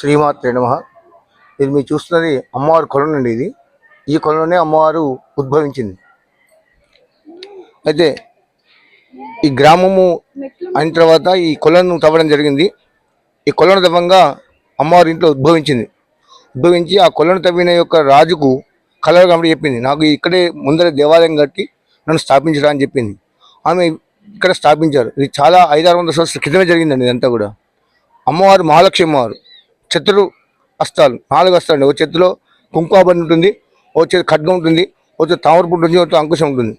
శ్రీమాత్రే నమ. ఇది మీరు చూస్తున్నది అమ్మవారి కొలను అండి ఇది. ఈ కొలలోనే అమ్మవారు ఉద్భవించింది. అయితే ఈ గ్రామము అయిన తర్వాత ఈ కొలను తవ్వడం జరిగింది. ఈ కొలను తవ్వంగా అమ్మవారి ఇంట్లో ఉద్భవించింది. ఉద్భవించి ఆ కొలను తవ్విన యొక్క రాజుకు కలర్ కమిటీ చెప్పింది. నాకు ఇక్కడే ముందర దేవాలయం కట్టి నన్ను స్థాపించరా అని చెప్పింది. ఆమె ఇక్కడ స్థాపించారు. ఇది చాలా ఐదారు వందల సంవత్సరాల క్రితమే జరిగిందండి ఇదంతా కూడా. అమ్మవారు మహాలక్ష్మి అమ్మవారు. చతురు అస్తాలు నాలుగు హస్తాలు ఒక చేతిలో కుంకుమబండి ఉంటుంది ఓ చేతి ఖడ్గం ఉంటుంది ఓ చేతి తామరపు ఉంటుంది ఒక అంకుశం ఉంటుంది.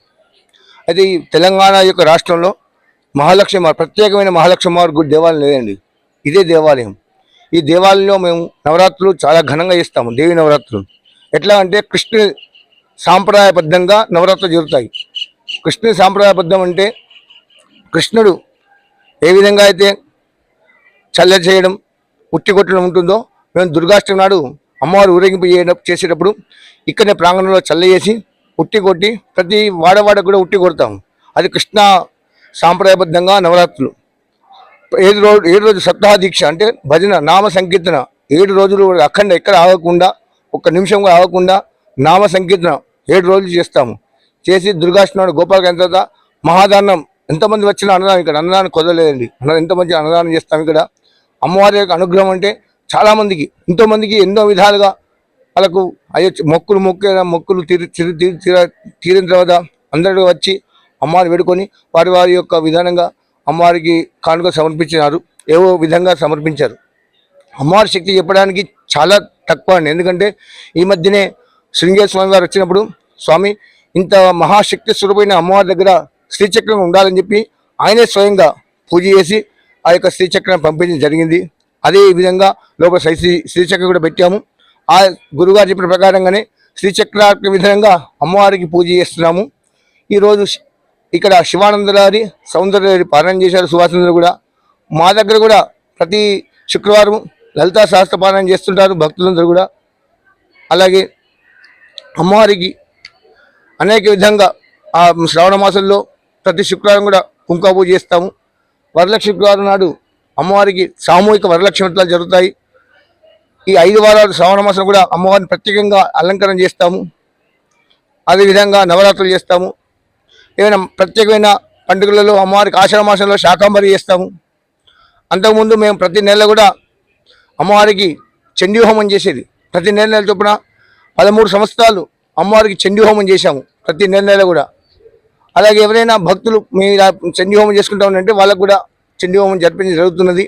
అయితే ఈ తెలంగాణ యొక్క రాష్ట్రంలో మహాలక్ష్మి ప్రత్యేకమైన మహాలక్ష్మి అమ్మవారి గుడి దేవాలయం లేదండి. ఇదే దేవాలయం. ఈ దేవాలయంలో మేము నవరాత్రులు చాలా ఘనంగా చేస్తాము దేవి నవరాత్రులు. ఎట్లా అంటే కృష్ణుని సాంప్రదాయబద్ధంగా నవరాత్రులు జరుగుతాయి. కృష్ణుని సాంప్రదాయబద్ధం అంటే కృష్ణుడు ఏ విధంగా అయితే చల్ల చేయడం ఉట్టి కొట్టడం ఉంటుందో మేము దుర్గాష్టమి నాడు అమ్మవారు ఊరేగింపు చేసేటప్పుడు ఇక్కడనే ప్రాంగణంలో చల్లయేసి ఉట్టి కొట్టి ప్రతి వాడవాడ కూడా ఉట్టి కొడతాం అది కృష్ణ సాంప్రదాయబద్ధంగా నవరాత్రులు. ఏడు రోజు ఏడు రోజు సప్తాహ దీక్ష అంటే భజన నామ సంకీర్తన. ఏడు రోజులు అఖండ ఎక్కడ ఆగకుండా ఒక్క నిమిషం కూడా ఆగకుండా నామ సంకీర్తన ఏడు రోజులు చేస్తాము. చేసి దుర్గాష్టమి గోపాల తర్వాత మహాదానం. ఎంతమంది వచ్చిన అన్నదానం ఇక్కడ అన్నదానం కుదరలేదండి. ఎంతమంది అన్నదానం చేస్తాం ఇక్కడ? అమ్మవారి యొక్క అనుగ్రహం అంటే చాలామందికి ఎంతోమందికి ఎన్నో విధాలుగా వాళ్ళకు అయ్యో మొక్కులు మొక్కిన మొక్కులు తీరి తీరి తీర- తీరిన తర్వాత అందరూ వచ్చి అమ్మవారు వేడుకొని వారి వారి యొక్క విధానంగా అమ్మవారికి కానుక సమర్పించినారు. ఏవో విధంగా సమర్పించారు. అమ్మవారి శక్తి చెప్పడానికి చాలా తక్కువ అండి. ఎందుకంటే ఈ మధ్యనే శృంగేర స్వామి గారు వచ్చినప్పుడు స్వామి ఇంత మహాశక్తి స్వరూపమైన అమ్మవారి దగ్గర శ్రీచక్రం ఉండాలని చెప్పి ఆయనే స్వయంగా పూజ చేసి ఆ యొక్క శ్రీచక్రం పంపించడం జరిగింది. అదే విధంగా లోపల శ్రీ శ్రీ- శ్రీచక్రం కూడా పెట్టాము. ఆ గురుగారు చెప్పిన ప్రకారంగానే శ్రీచక్ర విధంగా అమ్మవారికి పూజ చేస్తున్నాము. ఈరోజు ఇక్కడ శివానందరారి సౌందర్యారి పారాయణ చేశారు సువాసందరు కూడా. మా దగ్గర కూడా ప్రతి శుక్రవారం లలితా శాస్త్ర పారాయణ చేస్తుంటారు భక్తులందరూ కూడా. అలాగే అమ్మవారికి అనేక విధంగా ఆ శ్రావణ మాసంలో ప్రతి శుక్రవారం కూడా కుంకుమ పూజ చేస్తాము. వరలక్ష్మి శుక్రవారం నాడు అమ్మవారికి సామూహిక వరలక్ష్మి ఎట్లా జరుగుతాయి. ఈ ఐదు వారాలు శ్రావణ మాసం కూడా అమ్మవారిని ప్రత్యేకంగా అలంకరణ చేస్తాము. అదేవిధంగా నవరాత్రులు చేస్తాము. ఏమైనా ప్రత్యేకమైన పండుగలలో అమ్మవారికి ఆషాఢ మాసంలో శాకాంబరి చేస్తాము. అంతకుముందు మేము ప్రతి నెల కూడా అమ్మవారికి చండీ హోమం చేసేది. ప్రతి నెల నెల చొప్పున పదమూడు సంవత్సరాలు అమ్మవారికి చండీ హోమం చేశాము. ప్రతి నెల నెల కూడా. అలాగే ఎవరైనా భక్తులు మీ చండీహోమం చండీ హోమం చేసుకుంటామంటే వాళ్ళకు కూడా చండీ హోమం జరిపించడం జరుగుతున్నది.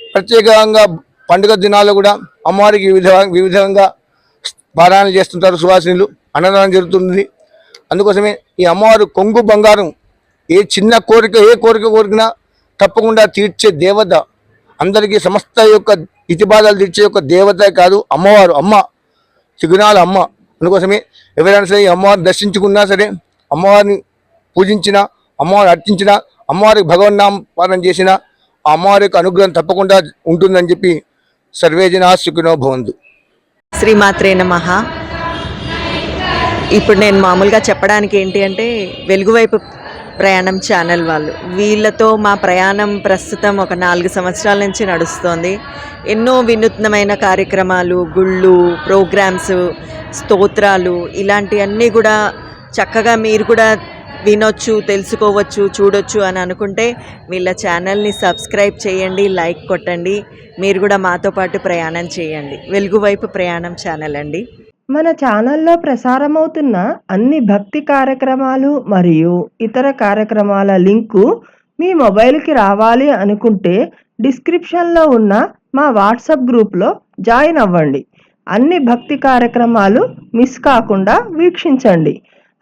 ప్రత్యేకంగా పండుగ దినాల్లో కూడా అమ్మవారికి వివిధ వివిధంగా పారాయణ చేస్తుంటారు సువాసినులు అన్నదానం జరుగుతుంది అందుకోసమే ఈ అమ్మవారు కొంగు బంగారం ఏ చిన్న కోరిక ఏ కోరిక కోరికినా తప్పకుండా తీర్చే దేవత అందరికీ సమస్త యొక్క ఇతిబాధాలు తీర్చే యొక్క దేవత కాదు అమ్మవారు అమ్మ సిగుణాల అమ్మ. అందుకోసమే ఎవరైనా సరే ఈ అమ్మవారిని దర్శించుకున్నా సరే అమ్మవారిని పూజించిన అమ్మవారు అర్చించిన అమ్మవారికి భగవన్నామం పాలన చేసిన ఆ అమ్మవారి యొక్క అనుగ్రహం తప్పకుండా ఉంటుందని చెప్పి సర్వేజన సుఖినో భవంతు. శ్రీమాత్రే నమః. ఇప్పుడు నేను మామూలుగా చెప్పడానికి ఏంటి అంటే వెలుగువైపు ప్రయాణం ఛానల్ వాళ్ళు. వీళ్ళతో మా ప్రయాణం ప్రస్తుతం ఒక నాలుగు సంవత్సరాల నుంచి నడుస్తోంది. ఎన్నో వినూత్నమైన కార్యక్రమాలు గుళ్ళు ప్రోగ్రామ్స్ స్తోత్రాలు ఇలాంటివన్నీ కూడా చక్కగా మీరు కూడా వినొచ్చు తెలుసుకోవచ్చు చూడొచ్చు అని అనుకుంటే వీళ్ళ ఛానల్ని సబ్స్క్రైబ్ చేయండి లైక్ కొట్టండి. మీరు కూడా మాతో పాటు ప్రయాణం చేయండి. వెలుగువైపు ప్రయాణం ఛానల్ అండి. మన ఛానల్లో ప్రసారమవుతున్న అన్ని భక్తి కార్యక్రమాలు మరియు ఇతర కార్యక్రమాల లింకు మీ మొబైల్కి రావాలి అనుకుంటే డిస్క్రిప్షన్లో ఉన్న మా వాట్సాప్ గ్రూప్లో జాయిన్ అవ్వండి. అన్ని భక్తి కార్యక్రమాలు మిస్ కాకుండా వీక్షించండి.